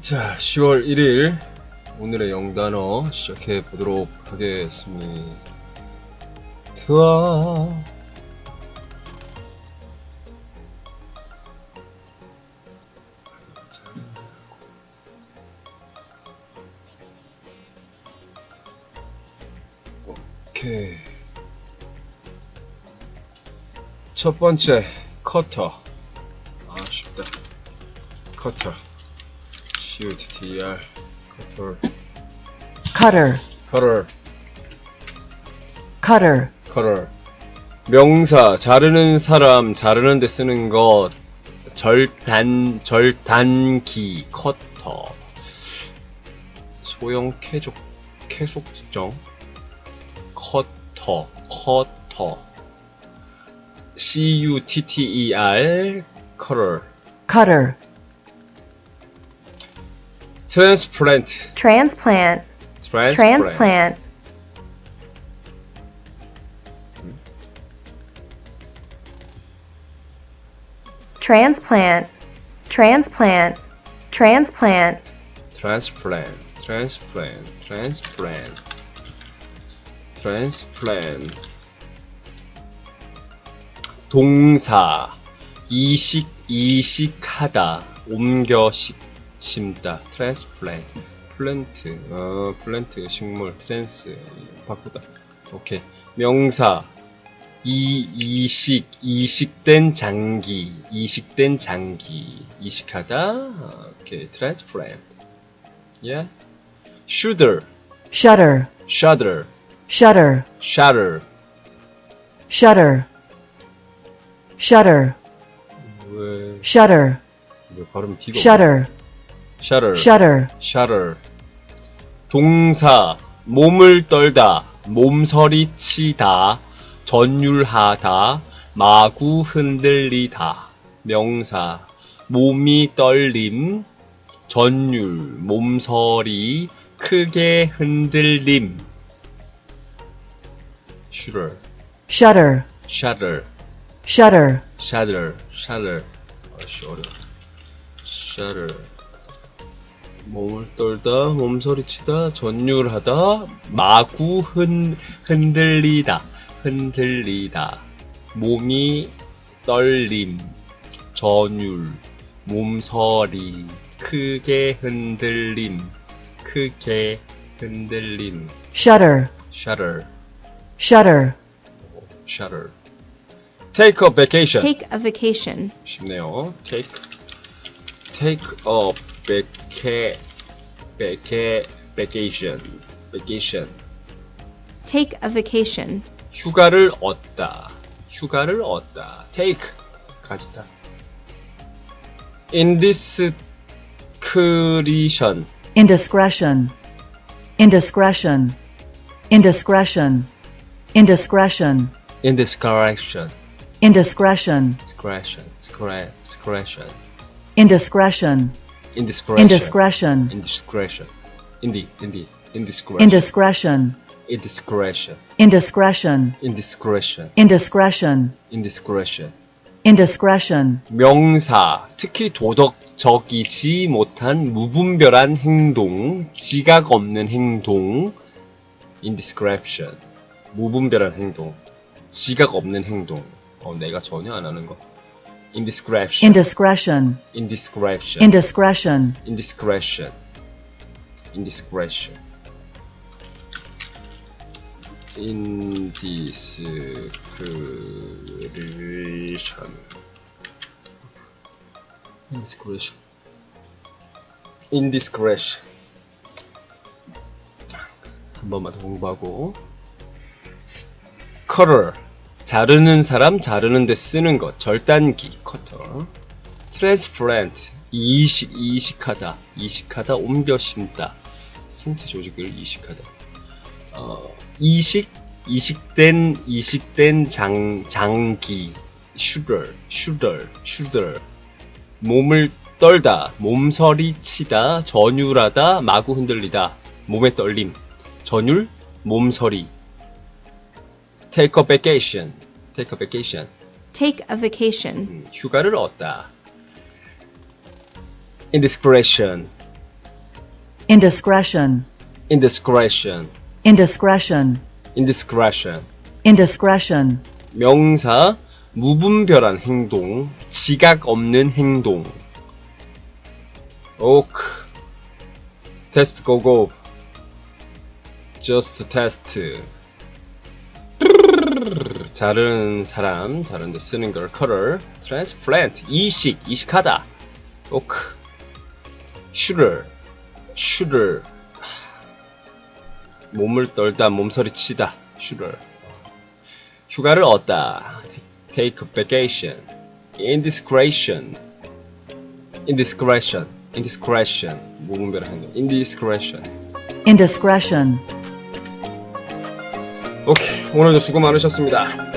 자, 10월 1일 오늘의 영단어 시작해 보도록 하겠습니다. 오케이. 첫 번째 커터. 아 쉽다. 커터. C-U-T-T-E-R. 커터. cutter, 커터. cutter, 커터. 명사 자르는 사람 자르는 데 쓰는 것 절단 절단기 커터. 소형 쾌족 쾌속정 커터 커터 C U T T E R cutter cutter transplant transplant transplant, transplant. transplant, transplant, transplant. Transplant, transplant, transplant, transplant. 동사 이식 이식하다 옮겨 식 심다 transplant 플랜트 어 플랜트 식물 트랜스 바꾸다 오케이 명사 이 이식 이식된 장기 이식된 장기 이식하다 오케이 transplant yeah shudder shutter, shudder shutter, shudder shutter, shutter, 왜, shutter, 왜 발음 D가 shutter, shudder shutter, 동사 몸을 떨다 몸서리 치다 전율하다 마구 흔들리다 명사 몸이 떨림 전율 몸서리 크게 흔들림 shudder shutter, shudder shutter, shudder shudder 아씨 어려워 shudder 몸을 떨다 몸소리치다 전율하다 마구 흔 흔들리다 흔들리다 몸이 떨림 전율 몸서리 크게 흔들림 크게 흔들림 shutter, shudder shutter, shudder take a vacation take a vacation, 쉽네요. take take a vaca vaca vacation vacation take a vacation, 휴가를 얻다 휴가를 얻다 take 가지다 indiscretion indiscretion, indiscretion, indiscretion, indiscretion, indiscretion Indiscretion, discretion discre- discretion indiscretion, indiscretion indiscretion, indiscretion indi indi indiscretion indiscretion, indiscretion indiscretion, indiscretion indiscretion, indiscretion indiscretion, 명사, 특히 도덕적이지 못한 무분별한 행동, 지각 없는 행동, indiscretion, 무분별한 행동, 지각 없는 행동, 어, 내가 전혀 안 하는 거. indiscretion. indiscretion, indiscretion. indiscretion, indiscretion. indiscretion. indiscretion. indiscretion. indiscretion. 한 번만 더 공부하고 color 자르는 사람, 자르는 데 쓰는 것, 절단기, cutter. transplant, 이식, 이식하다, 이식하다, 옮겨 심다, 생체 조직을 이식하다. 어, 이식, 이식된, 이식된 장, 장기, shudder, shudder, shudder. 몸을 떨다, 몸서리 치다, 전율하다, 마구 흔들리다, 몸의 떨림, 전율, 몸서리. Take a vacation, take a vacation. Take a vacation. 음, 휴가를 얻다. indiscretion, indiscretion, indiscretion, indiscretion, indiscretion. indiscretion, 명사 무분별한 행동, 지각 없는 행동. 오크. 테스트 고고. just test. 자른 사람, 자른데 쓰는 걸 color. transplant. 이식, 이식하다. 오크. shooter. shooter. 몸을 떨다, 몸서리 치다. shooter. 휴가를 얻다. take vacation. indiscretion. indiscretion. indiscretion. 무분별한 행동. indiscretion. indiscretion. 오케이. 오늘도 수고 많으셨습니다.